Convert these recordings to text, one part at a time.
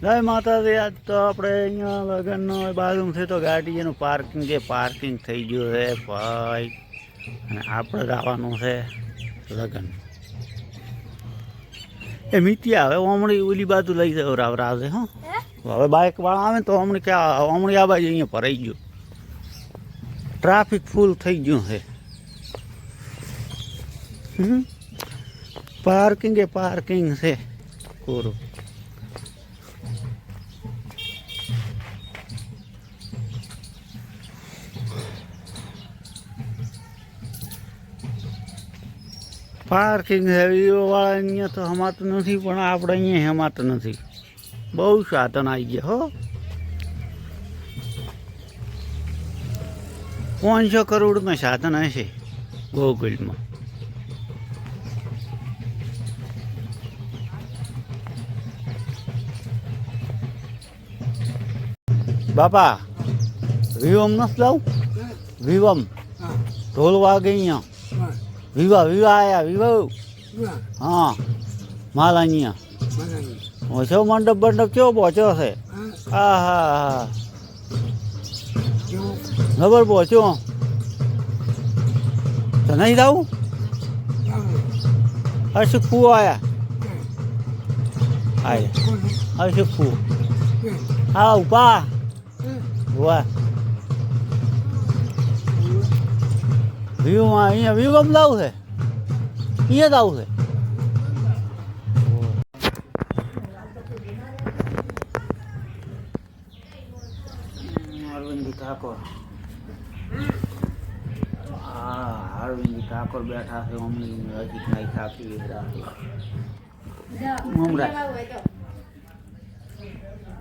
જય માતાજી આજ તો આપણે અહીંયા લગ્નનો બાજુથી તો ગાડી એનું પાર્કિંગ જે પાર્કિંગ થઈ ગયું છે ભાઈ. અને આપણે જવાનું છે લગ્ન. એ મિતિયા હવે ઓમણી ઓલી બાજુ લઈ જાવ રાવ છે હો? હવે બાઇક વાળા આવે ને તો હમણાં ક્યાં હમણાં આ બાજુ અહીંયા ભરાઈ ગયું. ટ્રાફિક ફૂલ થઈ ગયું છે. પાર્કિંગ એ પાર્કિંગ છે. પૂરું પાર્કિંગ હેવીવાળા વાળા અહીંયા તો હમાતું નથી પણ આપણે અહીંયા હમાતું નથી. બહુ સાધન આવી ગયા હો. પાંચસો કરોડમાં સાધન હશે ગોકુલમાં. બાપા વિવમ નથી લાવું? વિવમ. ઢોલ વાગે અહીંયા. વિવા વિવા આયા વિવા હા માલાનિયા ઓછો મંડપ મંડપ કેવો પહોંચ્યો છે? હા. હા હા ખબર પહોંચ્યો? તો નહીં જાવું હર્ષિક ફૂ આયા. આયા. હર્ષિક ફૂ. હા. ઉપા વાહ વ્યૂમાં અહીંયા વ્યૂમાં લાવું છે અહીંયા જ આવું છે અરવિંદ ઠાકોર હા અરવિંદ ઠાકોર બેઠા છે હજી કાંઈ થાકી મમરા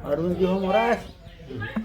અરવિંદજી મમરા હા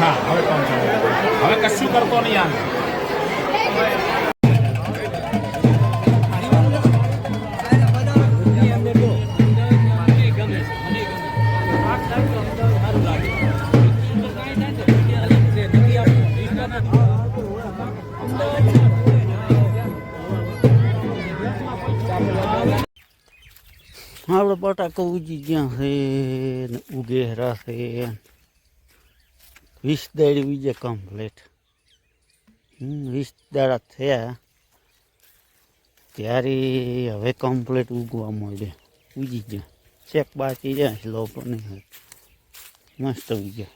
હા હવે કોણ છે હવે કશું કરતો નહીં આમ આપણે બટાકા ઉજી ગયા છે ઉગેરા છે. વીસ દાડી બીજે કમ્પ્લીટ વીસ દાડા થયા. ત્યારે હવે કમ્પ્લીટ ઉગવા મળે ઉગી ગયા. ચેક બાકી જાય સ્લો પણ મસ્ત ઉગ્યા.